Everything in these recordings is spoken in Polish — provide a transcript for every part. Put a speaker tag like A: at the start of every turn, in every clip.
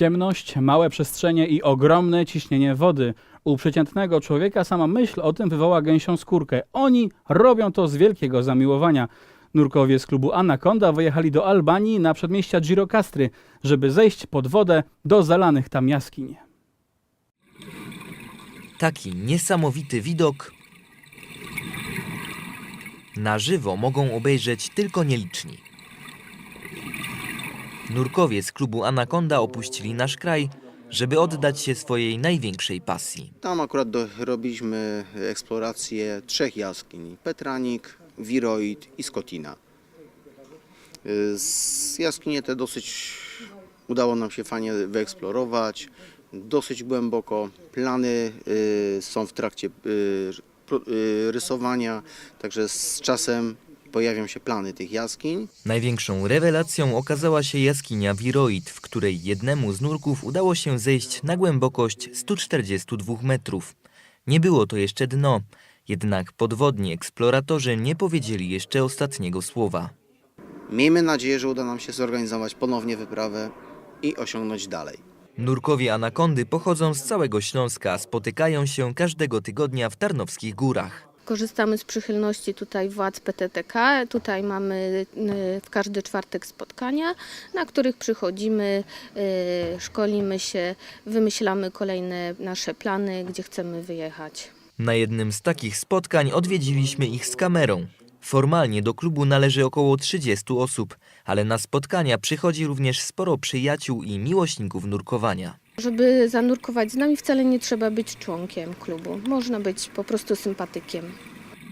A: Ciemność, małe przestrzenie i ogromne ciśnienie wody. U przeciętnego człowieka sama myśl o tym wywoła gęsią skórkę. Oni robią to z wielkiego zamiłowania. Nurkowie z klubu Anaconda wyjechali do Albanii na przedmieścia Girokastry, żeby zejść pod wodę do zalanych tam jaskiń.
B: Taki niesamowity widok na żywo mogą obejrzeć tylko nieliczni. Nurkowie z klubu Anaconda opuścili nasz kraj, żeby oddać się swojej największej pasji.
C: Tam akurat do, robiliśmy eksplorację trzech jaskiń. Petranik, Wiroid i Skotina. Z jaskinie te dosyć udało nam się fajnie wyeksplorować. Dosyć głęboko. Plany y, są w trakcie y, y, rysowania, także z czasem pojawią się plany tych jaskiń.
B: Największą rewelacją okazała się jaskinia Wiroid, w której jednemu z nurków udało się zejść na głębokość 142 metrów. Nie było to jeszcze dno, jednak podwodni eksploratorzy nie powiedzieli jeszcze ostatniego słowa.
C: Miejmy nadzieję, że uda nam się zorganizować ponownie wyprawę i osiągnąć dalej.
B: Nurkowie anakondy pochodzą z całego Śląska, spotykają się każdego tygodnia w Tarnowskich Górach.
D: Korzystamy z przychylności tutaj władz PTTK. Tutaj mamy y, w każdy czwartek spotkania, na których przychodzimy, y, szkolimy się, wymyślamy kolejne nasze plany, gdzie chcemy wyjechać.
B: Na jednym z takich spotkań odwiedziliśmy ich z kamerą. Formalnie do klubu należy około 30 osób, ale na spotkania przychodzi również sporo przyjaciół i miłośników nurkowania.
D: Żeby zanurkować z nami wcale nie trzeba być członkiem klubu. Można być po prostu sympatykiem.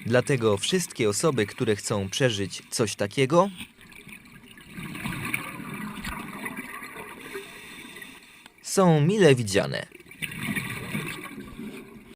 B: Dlatego wszystkie osoby, które chcą przeżyć coś takiego, są mile widziane.